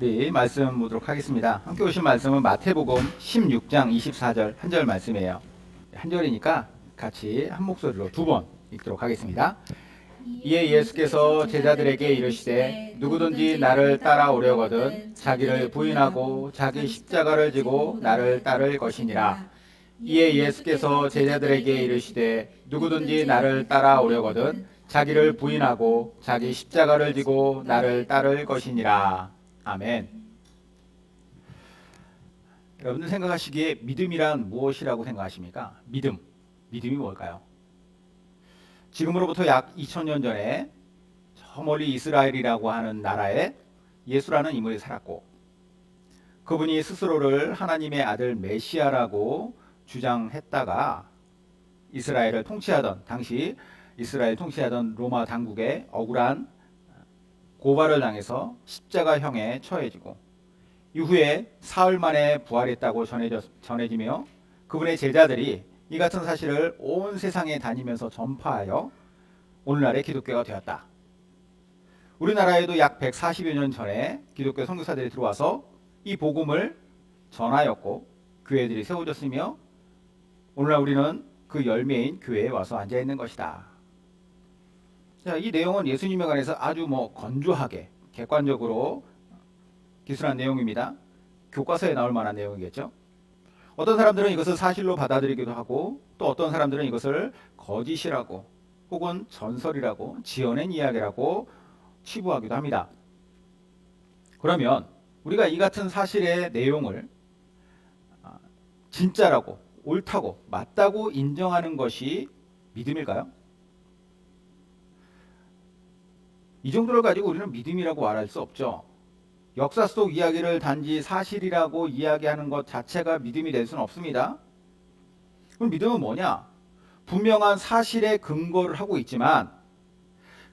우리 말씀 보도록 하겠습니다. 함께 오신 말씀은 마태복음 16장 24절 한 절 말씀이에요. 한 절이니까 같이 한 목소리로 두 번 읽도록 하겠습니다. 이에 예수께서 제자들에게 이르시되 누구든지 나를 따라오려거든 자기를 부인하고 자기 십자가를 지고 나를 따를 것이니라. 이에 예수께서 제자들에게 이르시되 누구든지 나를 따라오려거든 자기를 부인하고 자기 십자가를 지고 나를 따를 것이니라. 아멘. 여러분들 생각하시기에 믿음이란 무엇이라고 생각하십니까? 믿음. 믿음이 뭘까요? 지금으로부터 약 2000년 전에 저 멀리 이스라엘이라고 하는 나라에 예수라는 인물이 살았고 그분이 스스로를 하나님의 아들 메시아라고 주장했다가 이스라엘을 통치하던 당시 이스라엘 통치하던 로마 당국의 억울한 고발을 당해서 십자가형에 처해지고 이후에 사흘 만에 부활했다고 전해지며 그분의 제자들이 이 같은 사실을 온 세상에 다니면서 전파하여 오늘날의 기독교가 되었다. 우리나라에도 약 140여 년 전에 기독교 선교사들이 들어와서 이 복음을 전하였고 교회들이 세워졌으며 오늘날 우리는 그 열매인 교회에 와서 앉아 있는 것이다. 자, 이 내용은 예수님에 관해서 아주 뭐 건조하게 객관적으로 기술한 내용입니다. 교과서에 나올 만한 내용이겠죠. 어떤 사람들은 이것을 사실로 받아들이기도 하고 또 어떤 사람들은 이것을 거짓이라고 혹은 전설이라고 지어낸 이야기라고 치부하기도 합니다. 그러면 우리가 이 같은 사실의 내용을 아, 진짜라고 옳다고 맞다고 인정하는 것이 믿음일까요? 이 정도를 가지고 우리는 믿음이라고 말할 수 없죠. 역사 속 이야기를 단지 사실이라고 이야기하는 것 자체가 믿음이 될 수는 없습니다. 그럼 믿음은 뭐냐? 분명한 사실에 근거를 하고 있지만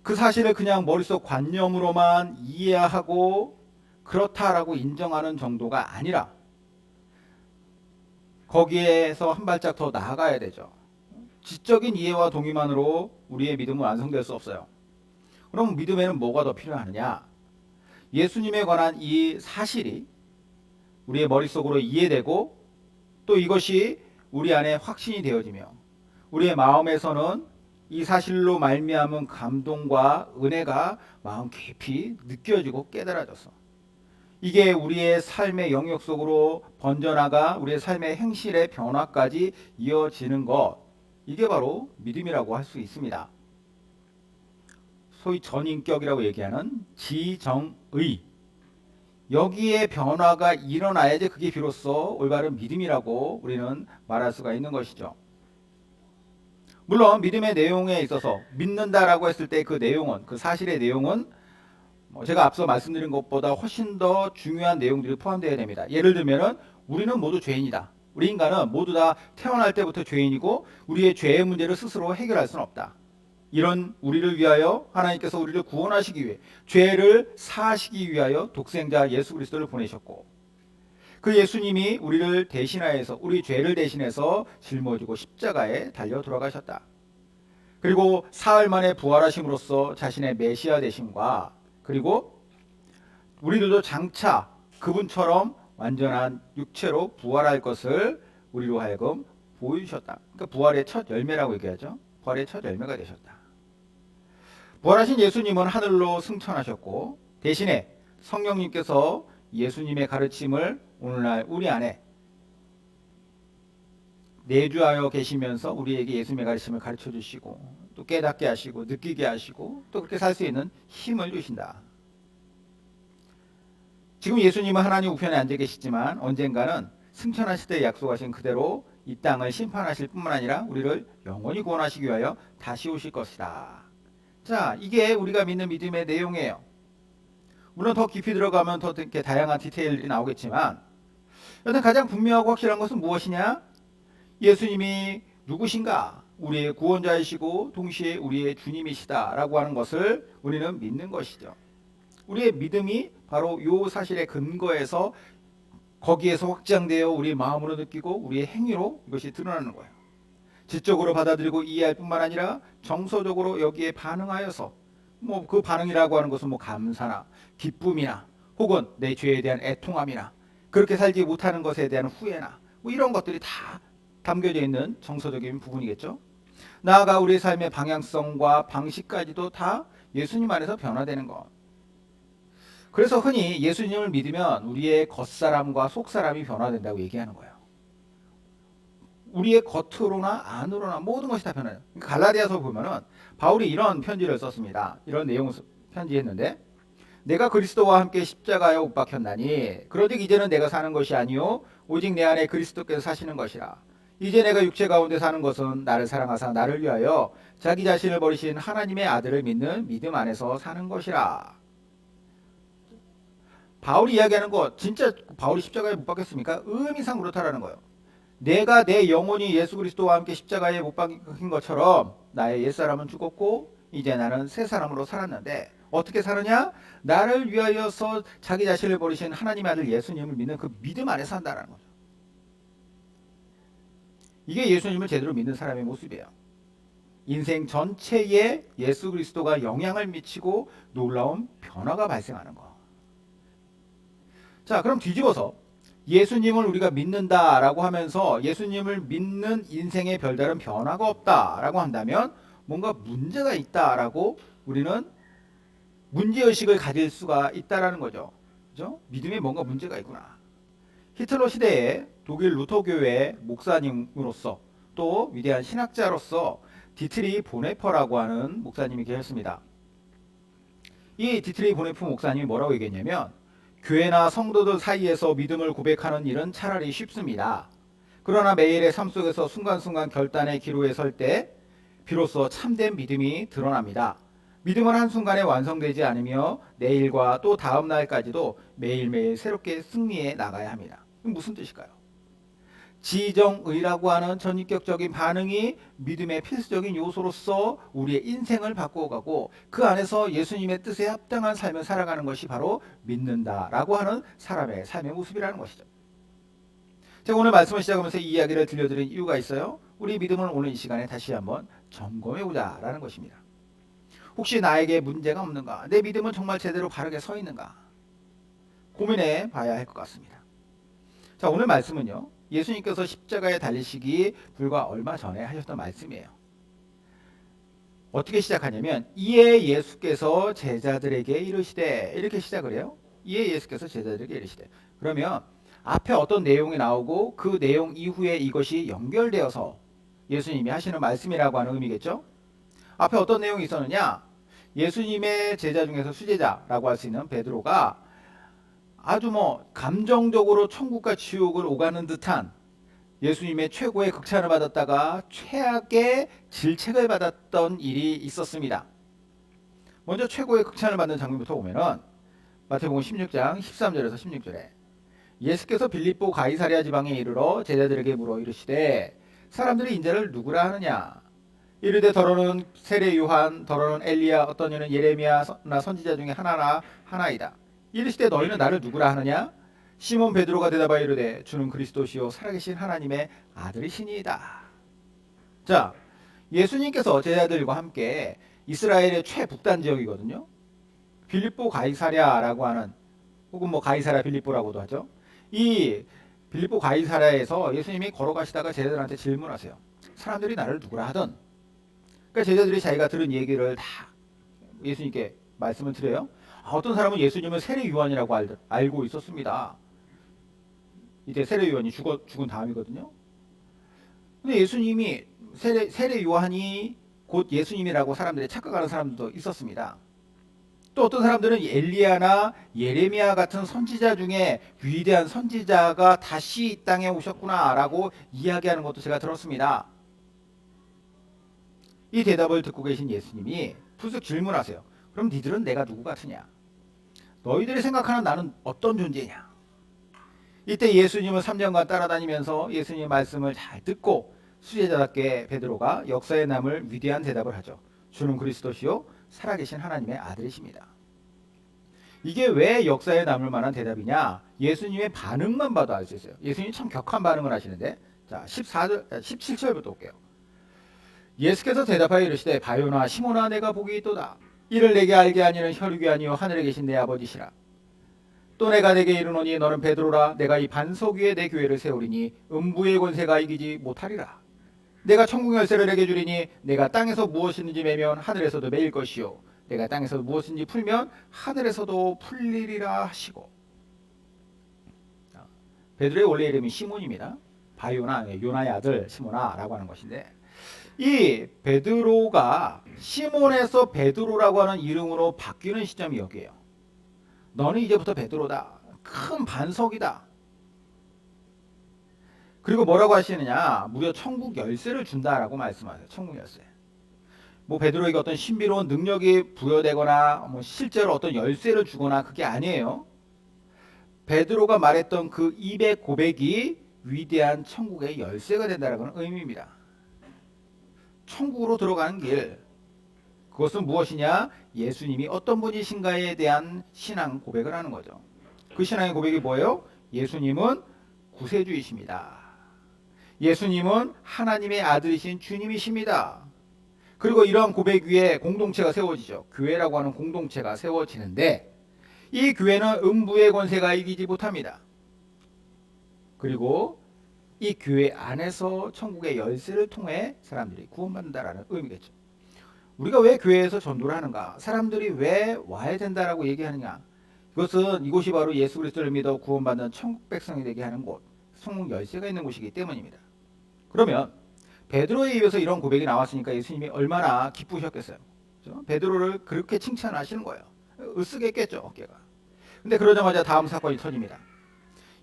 그 사실을 그냥 머릿속 관념으로만 이해하고 그렇다라고 인정하는 정도가 아니라 거기에서 한 발짝 더 나아가야 되죠. 지적인 이해와 동의만으로 우리의 믿음은 완성될 수 없어요. 그럼 믿음에는 뭐가 더 필요하느냐? 예수님에 관한 이 사실이 우리의 머릿속으로 이해되고 또 이것이 우리 안에 확신이 되어지며 우리의 마음에서는 이 사실로 말미암은 감동과 은혜가 마음 깊이 느껴지고 깨달아졌어. 이게 우리의 삶의 영역 속으로 번져나가 우리의 삶의 행실의 변화까지 이어지는 것. 이게 바로 믿음이라고 할 수 있습니다. 소위 전인격이라고 얘기하는 지정의. 여기에 변화가 일어나야지 그게 비로소 올바른 믿음이라고 우리는 말할 수가 있는 것이죠. 물론 믿음의 내용에 있어서 믿는다라고 했을 때 그 내용은 그 사실의 내용은 뭐 제가 앞서 말씀드린 것보다 훨씬 더 중요한 내용들이 포함되어야 됩니다. 예를 들면은 우리는 모두 죄인이다. 우리 인간은 모두 다 태어날 때부터 죄인이고 우리의 죄의 문제를 스스로 해결할 수는 없다. 이런 우리를 위하여 하나님께서 우리를 구원하시기 위해 죄를 사하시기 위하여 독생자 예수 그리스도를 보내셨고 그 예수님이 우리를 대신하여서 우리 죄를 대신해서 짊어지고 십자가에 달려 돌아가셨다. 그리고 사흘 만에 부활하심으로써 자신의 메시아 되심과 그리고 우리들도 장차 그분처럼 완전한 육체로 부활할 것을 우리로 하여금 보여주셨다. 그러니까 부활의 첫 열매라고 얘기하죠. 부활의 첫 열매가 되셨다. 부활하신 예수님은 하늘로 승천하셨고 대신에 성령님께서 예수님의 가르침을 오늘날 우리 안에 내주하여 계시면서 우리에게 예수님의 가르침을 가르쳐 주시고 또 깨닫게 하시고 느끼게 하시고 또 그렇게 살 수 있는 힘을 주신다. 지금 예수님은 하나님 우편에 앉아 계시지만 언젠가는 승천하실 때 약속하신 그대로 이 땅을 심판하실 뿐만 아니라 우리를 영원히 구원하시기 위하여 다시 오실 것이다. 자, 이게 우리가 믿는 믿음의 내용이에요. 물론 더 깊이 들어가면 더 이렇게 다양한 디테일이 나오겠지만 여튼 가장 분명하고 확실한 것은 무엇이냐? 예수님이 누구신가? 우리의 구원자이시고 동시에 우리의 주님이시다라고 하는 것을 우리는 믿는 것이죠. 우리의 믿음이 바로 요 사실의 근거에서 거기에서 확장되어 우리의 마음으로 느끼고 우리의 행위로 이것이 드러나는 거예요. 지적으로 받아들이고 이해할 뿐만 아니라 정서적으로 여기에 반응하여서 뭐 그 반응이라고 하는 것은 뭐 감사나 기쁨이나 혹은 내 죄에 대한 애통함이나 그렇게 살지 못하는 것에 대한 후회나 뭐 이런 것들이 다 담겨져 있는 정서적인 부분이겠죠. 나아가 우리의 삶의 방향성과 방식까지도 다 예수님 안에서 변화되는 것. 그래서 흔히 예수님을 믿으면 우리의 겉사람과 속사람이 변화된다고 얘기하는 거예요. 우리의 겉으로나 안으로나 모든 것이 다 변해요. 그러니까 갈라디아서 보면은 바울이 이런 편지를 썼습니다. 이런 내용을 써- 편지했는데 내가 그리스도와 함께 십자가에 못 박혔나니 그러즉 이제는 내가 사는 것이 아니요 오직 내 안에 그리스도께서 사시는 것이라 이제 내가 육체 가운데 사는 것은 나를 사랑하사 나를 위하여 자기 자신을 버리신 하나님의 아들을 믿는 믿음 안에서 사는 것이라 바울이 이야기하는 거 진짜 바울이 십자가에 못 박혔습니까? 의미상 그렇다라는 거예요. 내가 내 영혼이 예수 그리스도와 함께 십자가에 못 박힌 것처럼 나의 옛사람은 죽었고 이제 나는 새 사람으로 살았는데 어떻게 사느냐? 나를 위하여서 자기 자신을 버리신 하나님의 아들 예수님을 믿는 그 믿음 안에 산다라는 거죠. 이게 예수님을 제대로 믿는 사람의 모습이에요. 인생 전체에 예수 그리스도가 영향을 미치고 놀라운 변화가 발생하는 거. 자, 그럼 뒤집어서 예수님을 우리가 믿는다라고 하면서 예수님을 믿는 인생에 별다른 변화가 없다라고 한다면 뭔가 문제가 있다라고 우리는 문제 의식을 가질 수가 있다라는 거죠. 그죠? 믿음에 뭔가 문제가 있구나. 히틀러 시대에 독일 루터 교회 목사님으로서 또 위대한 신학자로서 디트리 보네퍼라고 하는 목사님이 계셨습니다. 이 디트리 보네퍼 목사님이 뭐라고 얘기했냐면 교회나 성도들 사이에서 믿음을 고백하는 일은 차라리 쉽습니다. 그러나 매일의 삶 속에서 순간순간 결단의 기로에 설 때 비로소 참된 믿음이 드러납니다. 믿음은 한순간에 완성되지 않으며 내일과 또 다음 날까지도 매일매일 새롭게 승리해 나가야 합니다. 무슨 뜻일까요? 지정의라고 하는 전인격적인 반응이 믿음의 필수적인 요소로서 우리의 인생을 바꾸어가고 그 안에서 예수님의 뜻에 합당한 삶을 살아가는 것이 바로 믿는다라고 하는 사람의 삶의 모습이라는 것이죠. 제가 오늘 말씀을 시작하면서 이 이야기를 들려드린 이유가 있어요. 우리 믿음을 오늘 이 시간에 다시 한번 점검해 보자라는 것입니다. 혹시 나에게 문제가 없는가? 내 믿음은 정말 제대로 바르게 서 있는가? 고민해 봐야 할 것 같습니다. 자, 오늘 말씀은요. 예수님께서 십자가에 달리시기 불과 얼마 전에 하셨던 말씀이에요. 어떻게 시작하냐면 이에 예수께서 제자들에게 이르시되 이렇게 시작을 해요. 이에 예수께서 제자들에게 이르시되 그러면 앞에 어떤 내용이 나오고 그 내용 이후에 이것이 연결되어서 예수님이 하시는 말씀이라고 하는 의미겠죠? 앞에 어떤 내용이 있었느냐? 예수님의 제자 중에서 수제자라고 할 수 있는 베드로가 아주 뭐 감정적으로 천국과 지옥을 오가는 듯한 예수님의 최고의 극찬을 받았다가 최악의 질책을 받았던 일이 있었습니다. 먼저 최고의 극찬을 받는 장면부터 보면은 마태복음 16장 13절에서 16절에 예수께서 빌립보 가이사랴 지방에 이르러 제자들에게 물어 이르시되 사람들이 인자를 누구라 하느냐 이르되 더러는 세례 요한 더러는 엘리야 어떤 이는 예레미야나 선지자 중에 하나나 하나이다 이르시되 너희는 나를 누구라 하느냐? 시몬 베드로가 대답하여 이르되 주는 그리스도시요 살아계신 하나님의 아들이시니이다. 자 예수님께서 제자들과 함께 이스라엘의 최북단 지역이거든요. 빌립보 가이사랴라고 하는 혹은 뭐 가이사랴 빌립보라고도 하죠. 이 빌립보 가이사랴에서 예수님이 걸어가시다가 제자들한테 질문하세요. 사람들이 나를 누구라 하던. 그러니까 제자들이 자기가 들은 얘기를 다 예수님께 말씀을 드려요. 아, 어떤 사람은 예수님을 세례 요한이라고 알, 알고 있었습니다. 이제 세례 요한이 죽어, 죽은 다음이거든요. 근데 예수님이 세례, 세례 요한이 곧 예수님이라고 사람들이 착각하는 사람들도 있었습니다. 또 어떤 사람들은 엘리야나 예레미야 같은 선지자 중에 위대한 선지자가 다시 이 땅에 오셨구나라고 이야기하는 것도 제가 들었습니다. 이 대답을 듣고 계신 예수님이 불쑥 질문하세요. 그럼 니들은 내가 누구 같으냐? 너희들이 생각하는 나는 어떤 존재냐? 이때 예수님은 3년간 따라다니면서 예수님의 말씀을 잘 듣고 수제자답게 베드로가 역사에 남을 위대한 대답을 하죠. 주는 그리스도시요 살아계신 하나님의 아들이십니다. 이게 왜 역사에 남을 만한 대답이냐? 예수님의 반응만 봐도 알 수 있어요. 예수님이 참 격한 반응을 하시는데 자 14절, 17절부터 볼게요. 예수께서 대답하여 이르시되 바요나 시모나 내가 복이 있도다 이를 내게 알게 하니는 혈육이 아니요 하늘에 계신 내 아버지시라. 또 내가 내게 이르노니 너는 베드로라 내가 이 반석 위에 내 교회를 세우리니 음부의 권세가 이기지 못하리라. 내가 천국 열쇠를 내게 주리니 내가 땅에서 무엇이든지 매면 하늘에서도 매일 것이요. 내가 땅에서 무엇인지 풀면 하늘에서도 풀리리라 하시고. 자, 베드로의 원래 이름이 시몬입니다. 바요나 네, 요나의 아들 시모나라고 하는 것인데 이 베드로가 시몬에서 베드로라고 하는 이름으로 바뀌는 시점이 여기에요. 너는 이제부터 베드로다. 큰 반석이다. 그리고 뭐라고 하시느냐? 무려 천국 열쇠를 준다라고 말씀하세요. 천국 열쇠. 뭐 베드로에게 어떤 신비로운 능력이 부여되거나 뭐 실제로 어떤 열쇠를 주거나 그게 아니에요. 베드로가 말했던 그 입의 고백이 위대한 천국의 열쇠가 된다는 의미입니다. 천국으로 들어가는 길. 그것은 무엇이냐? 예수님이 어떤 분이신가에 대한 신앙 고백을 하는 거죠. 그 신앙의 고백이 뭐예요? 예수님은 구세주이십니다. 예수님은 하나님의 아들이신 주님이십니다. 그리고 이러한 고백 위에 공동체가 세워지죠. 교회라고 하는 공동체가 세워지는데 이 교회는 음부의 권세가 이기지 못합니다. 그리고 이 교회 안에서 천국의 열쇠를 통해 사람들이 구원받는다라는 의미겠죠. 우리가 왜 교회에서 전도를 하는가? 사람들이 왜 와야 된다라고 얘기하느냐? 이것은 이곳이 바로 예수 그리스도를 믿어 구원받는 천국 백성이 되게 하는 곳, 성국 열쇠가 있는 곳이기 때문입니다. 그러면 베드로에 의해서 이런 고백이 나왔으니까 예수님이 얼마나 기쁘셨겠어요. 베드로를 그렇게 칭찬하시는 거예요. 으쓱했겠죠, 어깨가. 근데 그러자마자 다음 사건이 터집니다.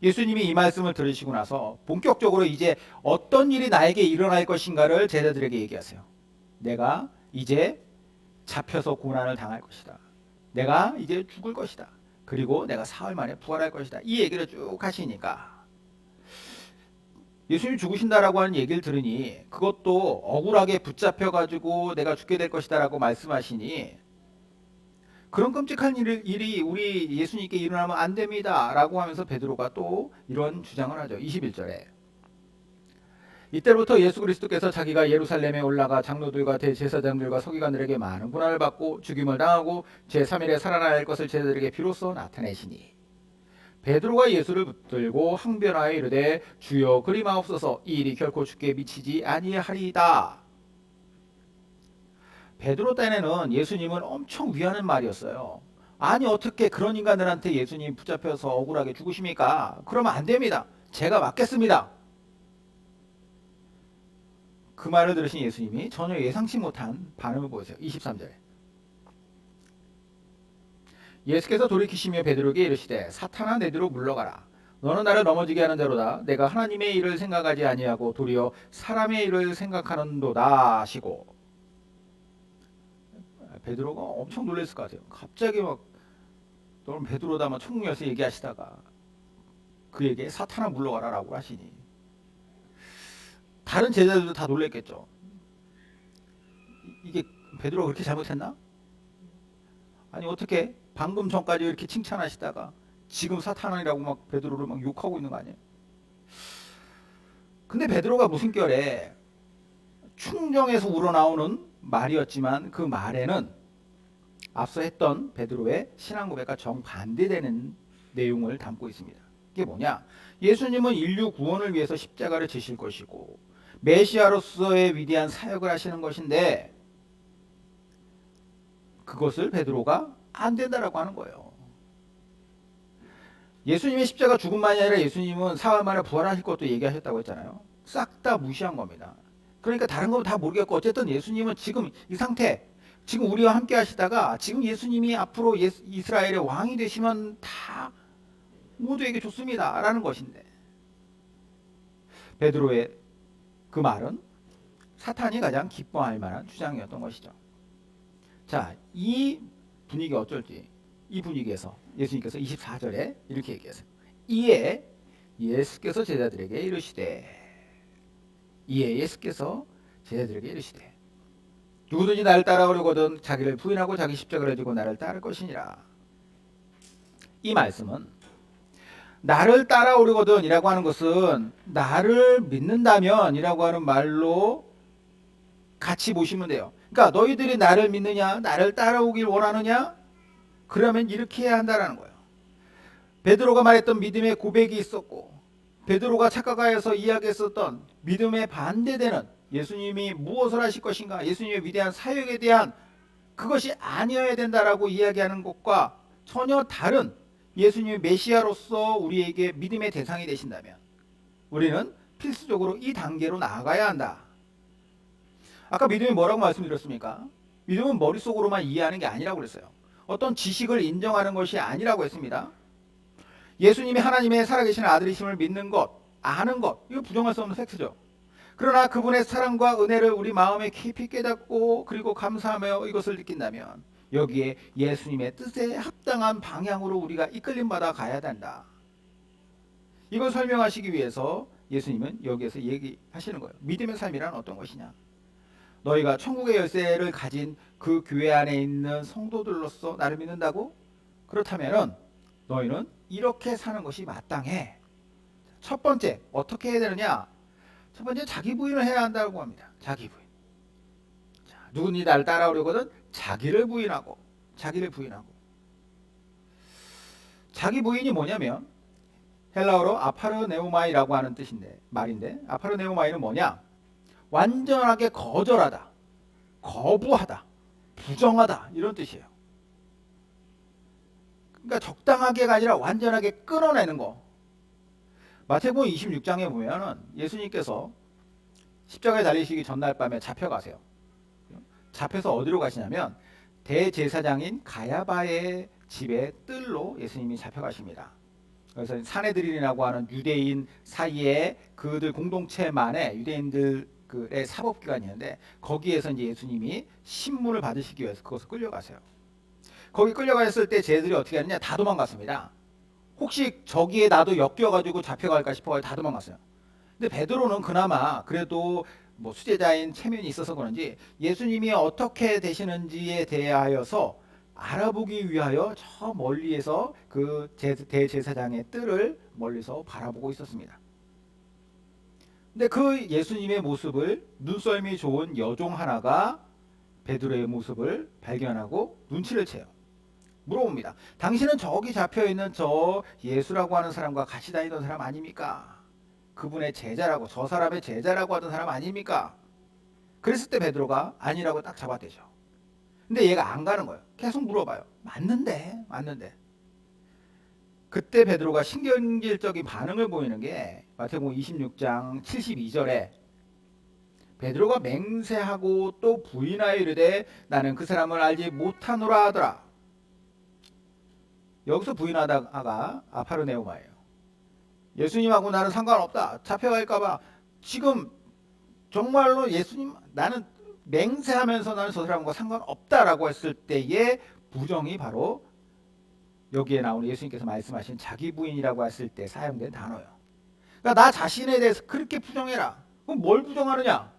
예수님이 이 말씀을 들으시고 나서 본격적으로 이제 어떤 일이 나에게 일어날 것인가를 제자들에게 얘기하세요. 내가 이제 잡혀서 고난을 당할 것이다. 내가 이제 죽을 것이다. 그리고 내가 사흘 만에 부활할 것이다. 이 얘기를 쭉 하시니까 예수님 죽으신다라고 하는 얘기를 들으니 그것도 억울하게 붙잡혀 가지고 내가 죽게 될 것이다라고 말씀하시니 그런 끔찍한 일, 일이 우리 예수님께 일어나면 안 됩니다 라고 하면서 베드로가 또 이런 주장을 하죠. 21절에 이때부터 예수 그리스도께서 자기가 예루살렘에 올라가 장로들과 대제사장들과 서기관들에게 많은 고난을 받고 죽임을 당하고 제3일에 살아날 것을 제자들에게 비로소 나타내시니 베드로가 예수를 붙들고 항변하여 이르되 주여 그리마옵소서 이 일이 결코 죽게 미치지 아니하리이다. 베드로 딴에는 예수님을 엄청 위하는 말이었어요. 아니 어떻게 그런 인간들한테 예수님 붙잡혀서 억울하게 죽으십니까? 그러면 안 됩니다. 제가 맞겠습니다. 그 말을 들으신 예수님이 전혀 예상치 못한 반응을 보이세요. 23절에. 예수께서 돌이키시며 베드로에게 이르시되 사탄아 내 뒤로 물러가라. 너는 나를 넘어지게 하는 자로다. 내가 하나님의 일을 생각하지 아니하고 도리어 사람의 일을 생각하는도다 하시고 베드로가 엄청 놀랐을 것 같아요. 갑자기 막 너는 베드로다 막 열쇠 얘기하시다가 그에게 사탄아 물러가라라고 하시니 다른 제자들도 다 놀랬겠죠. 이게 베드로가 그렇게 잘못했나? 아니 어떻게 방금 전까지 이렇게 칭찬하시다가 지금 사탄이라고 막 베드로를 막 욕하고 있는 거 아니에요? 근데 베드로가 무슨 결에 충정에서 우러나오는 말이었지만 그 말에는 앞서 했던 베드로의 신앙 고백과 정반대되는 내용을 담고 있습니다. 이게 뭐냐? 예수님은 인류 구원을 위해서 십자가를 지실 것이고 메시아로서의 위대한 사역을 하시는 것인데 그것을 베드로가 안 된다라고 하는 거예요. 예수님의 십자가 죽음만이 아니라 예수님은 사흘 만에 부활하실 것도 얘기하셨다고 했잖아요. 싹 다 무시한 겁니다. 그러니까 다른 건 다 모르겠고 어쨌든 예수님은 지금 이 상태 지금 우리와 함께 하시다가 지금 예수님이 앞으로 예수, 이스라엘의 왕이 되시면 다 모두에게 좋습니다. 라는 것인데 베드로의 그 말은 사탄이 가장 기뻐할 만한 주장이었던 것이죠. 자, 이 분위기 어쩔지 이 분위기에서 예수님께서 24절에 이렇게 얘기하세요. 이에 예수께서 제자들에게 이르시되 이에 예수께서 제자들에게 이르시되 누구든지 나를 따라오려거든 자기를 부인하고 자기 십자가를 지고 나를 따를 것이니라. 이 말씀은 나를 따라오려거든이라고 하는 것은 나를 믿는다면이라고 하는 말로 같이 보시면 돼요. 그러니까 너희들이 나를 믿느냐, 나를 따라오길 원하느냐, 그러면 이렇게 해야 한다라는 거예요. 베드로가 말했던 믿음의 고백이 있었고 베드로가 착각하여서 이야기했었던 믿음에 반대되는 예수님이 무엇을 하실 것인가 예수님의 위대한 사역에 대한 그것이 아니어야 된다라고 이야기하는 것과 전혀 다른 예수님의 메시아로서 우리에게 믿음의 대상이 되신다면 우리는 필수적으로 이 단계로 나아가야 한다. 아까 믿음이 뭐라고 말씀드렸습니까? 믿음은 머릿속으로만 이해하는 게 아니라고 그랬어요. 어떤 지식을 인정하는 것이 아니라고 했습니다. 예수님이 하나님의 살아계신 아들이심을 믿는 것, 아는 것, 이거 부정할 수 없는 팩트죠. 그러나 그분의 사랑과 은혜를 우리 마음에 깊이 깨닫고 그리고 감사하며 이것을 느낀다면 여기에 예수님의 뜻에 합당한 방향으로 우리가 이끌림 받아 가야 된다. 이걸 설명하시기 위해서 예수님은 여기에서 얘기하시는 거예요. 믿음의 삶이란 어떤 것이냐? 너희가 천국의 열쇠를 가진 그 교회 안에 있는 성도들로서 나를 믿는다고? 그렇다면은 너희는 이렇게 사는 것이 마땅해. 첫 번째 어떻게 해야 되느냐? 첫 번째 자기 부인을 해야 한다고 합니다. 자기 부인. 자, 누구니 나를 따라오려거든 자기를 부인하고 자기를 부인하고 자기 부인이 뭐냐면 헬라어로 아파르네오마이라고 하는 뜻인데 말인데 아파르네오마이는 뭐냐? 완전하게 거절하다, 거부하다, 부정하다 이런 뜻이에요. 그러니까 적당하게가 아니라 완전하게 끊어내는 거. 마태복음 26장에 보면은 예수님께서 십자가에 달리시기 전날 밤에 잡혀가세요. 잡혀서 어디로 가시냐면 대제사장인 가야바의 집에 뜰로 예수님이 잡혀가십니다. 그래서 사내들이라고 하는 유대인 사이에 그들 공동체만의 유대인들의 사법기관이 있는데 거기에서 이제 예수님이 신문을 받으시기 위해서 그것을 끌려가세요. 거기 끌려갔을 때 쟤들이 어떻게 하느냐 다 도망갔습니다. 혹시 저기에 나도 엮여가지고 잡혀갈까 싶어서 다 도망갔어요. 근데 베드로는 그나마 그래도 뭐 수제자인 체면이 있어서 그런지 예수님이 어떻게 되시는지에 대하여서 알아보기 위하여 저 멀리에서 그 대제사장의 뜰을 멀리서 바라보고 있었습니다. 근데 그 예수님의 모습을 눈썰미 좋은 여종 하나가 베드로의 모습을 발견하고 눈치를 채요. 물어봅니다. 당신은 저기 잡혀 있는 저 예수라고 하는 사람과 같이 다니던 사람 아닙니까? 그분의 제자라고 저 사람의 제자라고 하던 사람 아닙니까? 그랬을 때 베드로가 아니라고 딱 잡아대죠. 근데 얘가 안 가는 거예요. 계속 물어봐요. 맞는데, 맞는데. 그때 베드로가 신경질적인 반응을 보이는 게 마태복음 26장 72절에 베드로가 맹세하고 또 부인하여 이르되 나는 그 사람을 알지 못하노라 하더라. 여기서 부인하다가 아파르네오마예요. 예수님하고 나는 상관없다. 잡혀갈까봐 지금 정말로 예수님 나는 맹세하면서 나는 저 사람과 상관없다라고 했을 때의 부정이 바로 여기에 나오는 예수님께서 말씀하신 자기 부인이라고 했을 때 사용된 단어예요. 그러니까 나 자신에 대해서 그렇게 부정해라. 그럼 뭘 부정하느냐?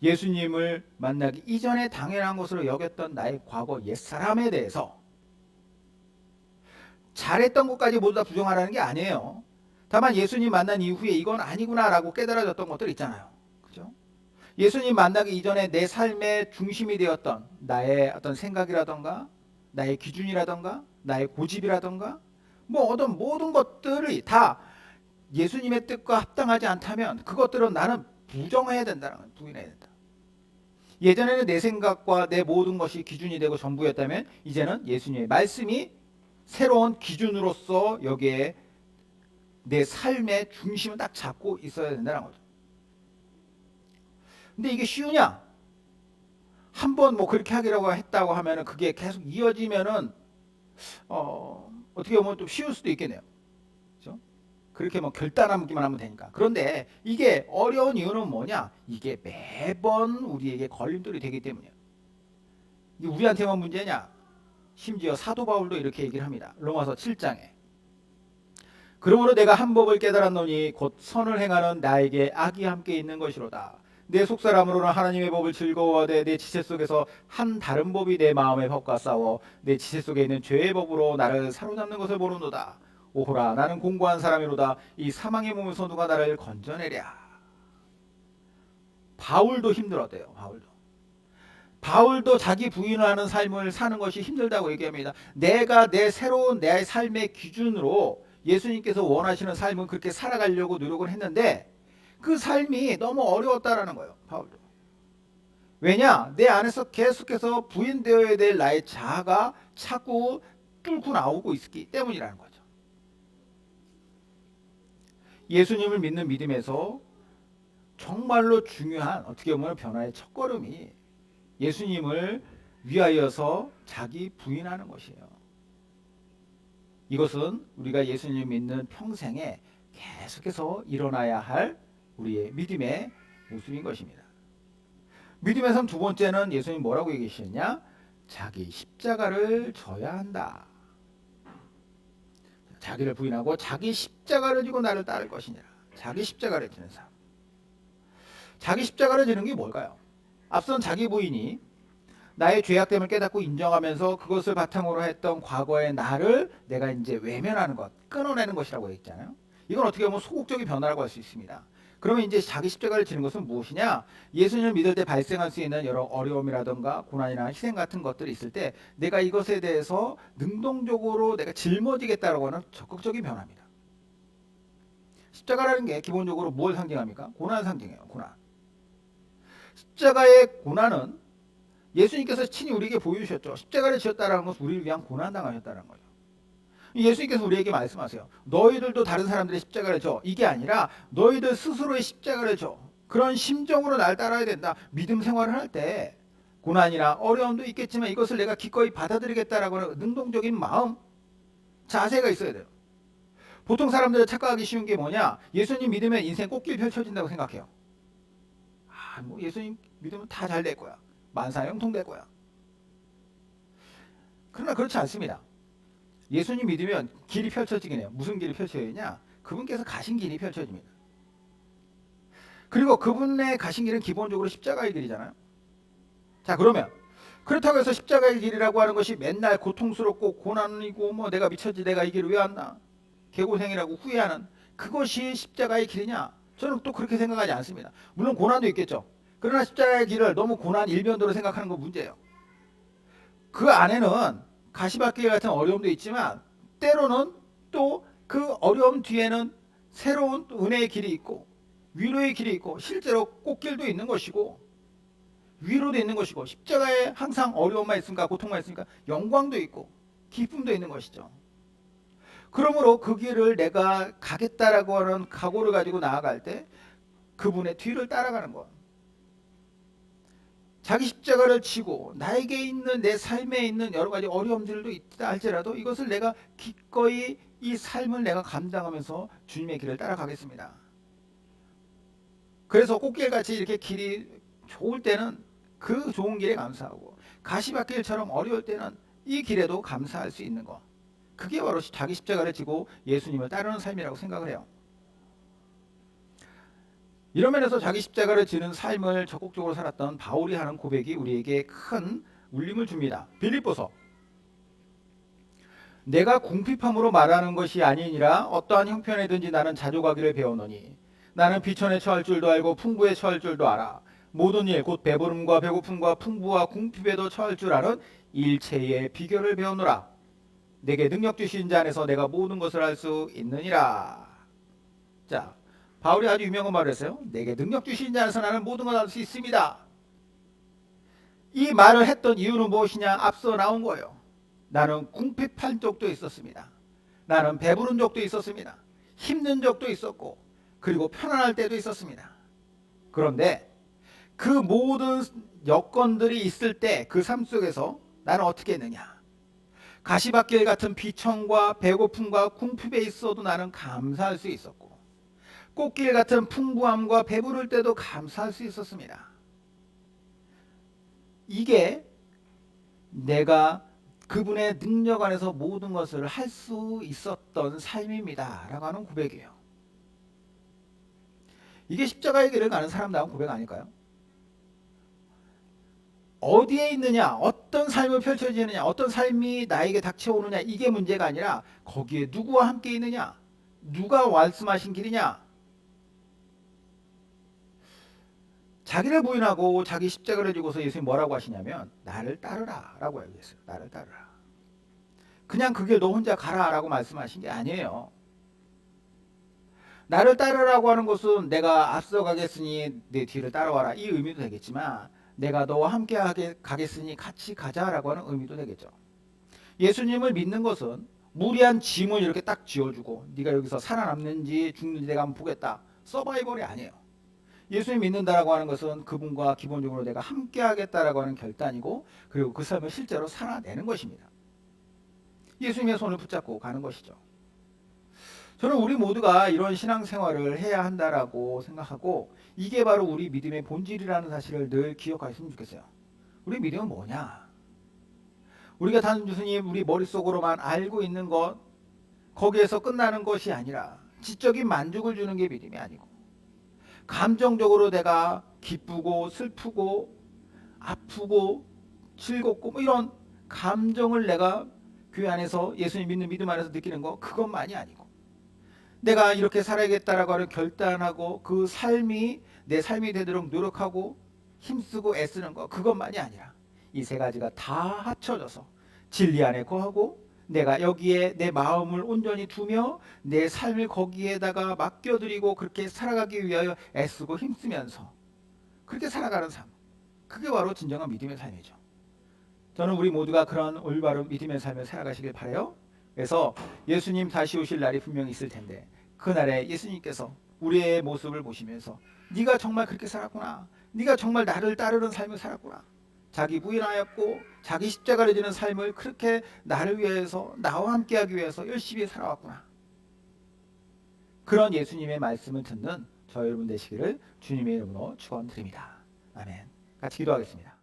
예수님을 만나기 이전에 당연한 것으로 여겼던 나의 과거 옛사람에 대해서 잘했던 것까지 모두 다 부정하라는 게 아니에요. 다만 예수님 만난 이후에 이건 아니구나라고 깨달아졌던 것들 있잖아요. 그죠? 예수님 만나기 이전에 내 삶의 중심이 되었던 나의 어떤 생각이라던가 나의 기준이라던가 나의 고집이라던가 뭐 어떤 모든 것들이 다 예수님의 뜻과 합당하지 않다면 그것들은 나는 부정해야 된다는 거예요. 부인해야 된다. 예전에는 내 생각과 내 모든 것이 기준이 되고 전부였다면 이제는 예수님의 말씀이 새로운 기준으로서 여기에 내 삶의 중심을 딱 잡고 있어야 된다는 거죠. 근데 이게 쉬우냐? 한 번 뭐 그렇게 하기라고 했다고 하면은 그게 계속 이어지면은 어 어떻게 보면 좀 쉬울 수도 있겠네요. 그렇죠? 그렇게 뭐 결단하기만 하면 되니까. 그런데 이게 어려운 이유는 뭐냐? 이게 매번 우리에게 걸림돌이 되기 때문이에요. 우리한테만 문제냐? 심지어 사도 바울도 이렇게 얘기를 합니다. 로마서 7장에. 그러므로 내가 한 법을 깨달았노니 곧 선을 행하는 나에게 악이 함께 있는 것이로다. 내 속사람으로는 하나님의 법을 즐거워하되 내 지체 속에서 한 다른 법이 내 마음의 법과 싸워 내 지체 속에 있는 죄의 법으로 나를 사로잡는 것을 모르노다. 오호라 나는 공고한 사람이로다. 이 사망의 몸에서 누가 나를 건져내랴. 바울도 힘들었대요. 바울도. 바울도 자기 부인하는 삶을 사는 것이 힘들다고 얘기합니다. 내가 내 새로운 내 삶의 기준으로 예수님께서 원하시는 삶을 그렇게 살아가려고 노력을 했는데 그 삶이 너무 어려웠다라는 거예요. 바울도. 왜냐? 내 안에서 계속해서 부인되어야 될 나의 자아가 자꾸 뚫고 나오고 있기 때문이라는 거죠. 예수님을 믿는 믿음에서 정말로 중요한 어떻게 보면 변화의 첫걸음이 예수님을 위하여서 자기 부인하는 것이에요. 이것은 우리가 예수님 믿는 평생에 계속해서 일어나야 할 우리의 믿음의 모습인 것입니다. 믿음에선 두 번째는 예수님 뭐라고 얘기하셨냐? 자기 십자가를 져야 한다. 자기를 부인하고 자기 십자가를 지고 나를 따를 것이니라. 자기 십자가를 지는 삶. 자기 십자가를 지는 게 뭘까요? 앞선 자기 부인이 나의 죄악됨을 깨닫고 인정하면서 그것을 바탕으로 했던 과거의 나를 내가 이제 외면하는 것, 끊어내는 것이라고 했잖아요. 이건 어떻게 보면 소극적인 변화라고 할 수 있습니다. 그러면 이제 자기 십자가를 지는 것은 무엇이냐? 예수님을 믿을 때 발생할 수 있는 여러 어려움이라든가 고난이나 희생 같은 것들이 있을 때 내가 이것에 대해서 능동적으로 내가 짊어지겠다라고 하는 적극적인 변화입니다. 십자가라는 게 기본적으로 뭘 상징합니까? 고난 상징해요. 고난. 십자가의 고난은 예수님께서 친히 우리에게 보여주셨죠. 십자가를 지었다라는 것은 우리를 위한 고난 당하셨다는 거죠. 예수님께서 우리에게 말씀하세요. 너희들도 다른 사람들의 십자가를 져. 이게 아니라 너희들 스스로의 십자가를 져. 그런 심정으로 날 따라야 된다. 믿음 생활을 할 때 고난이나 어려움도 있겠지만 이것을 내가 기꺼이 받아들이겠다라고 하는 능동적인 마음, 자세가 있어야 돼요. 보통 사람들이 착각하기 쉬운 게 뭐냐? 예수님 믿으면 인생 꽃길 펼쳐진다고 생각해요. 아, 뭐 예수님 믿으면 다 잘 될 거야. 만사형통될 거야. 그러나 그렇지 않습니다. 예수님 믿으면 길이 펼쳐지긴 해요. 무슨 길이 펼쳐지냐? 그분께서 가신 길이 펼쳐집니다. 그리고 그분의 가신 길은 기본적으로 십자가의 길이잖아요. 자, 그러면 그렇다고 해서 십자가의 길이라고 하는 것이 맨날 고통스럽고 고난이고 뭐 내가 미쳤지 내가 이 길을 왜 왔나? 개고생이라고 후회하는 그것이 십자가의 길이냐? 저는 또 그렇게 생각하지 않습니다. 물론 고난도 있겠죠. 그러나 십자가의 길을 너무 고난 일변도로 생각하는 건 문제예요. 그 안에는 가시밭길 같은 어려움도 있지만 때로는 또 그 어려움 뒤에는 새로운 은혜의 길이 있고 위로의 길이 있고 실제로 꽃길도 있는 것이고 위로도 있는 것이고 십자가에 항상 어려움만 있습니까 고통만 있습니까 영광도 있고 기쁨도 있는 것이죠. 그러므로 그 길을 내가 가겠다라고 하는 각오를 가지고 나아갈 때 그분의 뒤를 따라가는 것. 자기 십자가를 지고 나에게 있는 내 삶에 있는 여러 가지 어려움들도 있다 할지라도 이것을 내가 기꺼이 이 삶을 내가 감당하면서 주님의 길을 따라가겠습니다. 그래서 꽃길같이 이렇게 길이 좋을 때는 그 좋은 길에 감사하고 가시밭길처럼 어려울 때는 이 길에도 감사할 수 있는 것. 그게 바로 자기 십자가를 지고 예수님을 따르는 삶이라고 생각을 해요. 이런 면에서 자기 십자가를 지는 삶을 적극적으로 살았던 바울이 하는 고백이 우리에게 큰 울림을 줍니다. 빌립보서 내가 궁핍함으로 말하는 것이 아니니라 어떠한 형편에든지 나는 자족하기를 배우노니 나는 비천에 처할 줄도 알고 풍부에 처할 줄도 알아 모든 일 곧 배부름과 배고픔과 풍부와 궁핍에도 처할 줄 아는 일체의 비결을 배우노라 내게 능력 주신 자 안에서 내가 모든 것을 할 수 있느니라 자 바울이 아주 유명한 말을 했어요 내게 능력 주신 자 안에서 나는 모든 걸 할 수 있습니다 이 말을 했던 이유는 무엇이냐 앞서 나온 거예요 나는 궁핍한 적도 있었습니다. 나는 배부른 적도 있었습니다. 힘든 적도 있었고, 그리고 편안할 때도 있었습니다. 그런데 그 모든 여건들이 있을 때 그 삶 속에서 나는 어떻게 했느냐? 가시밭길 같은 비천과 배고픔과 궁핍에 있어도 나는 감사할 수 있었고, 꽃길 같은 풍부함과 배부를 때도 감사할 수 있었습니다. 이게 내가 그분의 능력 안에서 모든 것을 할 수 있었던 삶입니다. 라고 하는 고백이에요. 이게 십자가의 길을 가는 사람다운 고백 아닐까요? 어디에 있느냐, 어떤 삶을 펼쳐지느냐, 어떤 삶이 나에게 닥쳐오느냐, 이게 문제가 아니라 거기에 누구와 함께 있느냐, 누가 말씀하신 길이냐. 자기를 부인하고 자기 십자가를 지고서 예수님 뭐라고 하시냐면 나를 따르라 라고 얘기했어요. 나를 따르라. 그냥 그 길 너 혼자 가라 라고 말씀하신 게 아니에요. 나를 따르라고 하는 것은 내가 앞서가겠으니 내 뒤를 따라와라 이 의미도 되겠지만 내가 너와 함께 가겠으니 같이 가자라고 하는 의미도 되겠죠. 예수님을 믿는 것은 무리한 짐을 이렇게 딱 지어주고 네가 여기서 살아남는지 죽는지 내가 한번 보겠다 서바이벌이 아니에요. 예수님 믿는다라고 하는 것은 그분과 기본적으로 내가 함께 하겠다라고 하는 결단이고 그리고 그 삶을 실제로 살아내는 것입니다. 예수님의 손을 붙잡고 가는 것이죠. 저는 우리 모두가 이런 신앙생활을 해야 한다라고 생각하고 이게 바로 우리 믿음의 본질이라는 사실을 늘 기억하셨으면 좋겠어요. 우리 믿음은 뭐냐? 우리가 단순히 우리 머릿속으로만 알고 있는 것 거기에서 끝나는 것이 아니라 지적인 만족을 주는 게 믿음이 아니고 감정적으로 내가 기쁘고 슬프고 아프고 즐겁고 뭐 이런 감정을 내가 교회 안에서 예수님 믿는 믿음 안에서 느끼는 거 그것만이 아니고 내가 이렇게 살아야겠다라고 하는 결단하고 그 삶이 내 삶이 되도록 노력하고 힘쓰고 애쓰는 거 그것만이 아니라 이 세 가지가 다 합쳐져서 진리 안에 거하고 내가 여기에 내 마음을 온전히 두며 내 삶을 거기에다가 맡겨드리고 그렇게 살아가기 위하여 애쓰고 힘쓰면서 그렇게 살아가는 삶 그게 바로 진정한 믿음의 삶이죠. 저는 우리 모두가 그런 올바른 믿음의 삶을 살아가시길 바래요. 그래서 예수님 다시 오실 날이 분명히 있을 텐데 그날에 예수님께서 우리의 모습을 보시면서 네가 정말 그렇게 살았구나. 네가 정말 나를 따르는 삶을 살았구나. 자기 부인하였고 자기 십자가를 지는 삶을 그렇게 나를 위해서 나와 함께하기 위해서 열심히 살아왔구나. 그런 예수님의 말씀을 듣는 저 여러분 되시기를 주님의 이름으로 축원드립니다. 아멘. 같이 기도하겠습니다.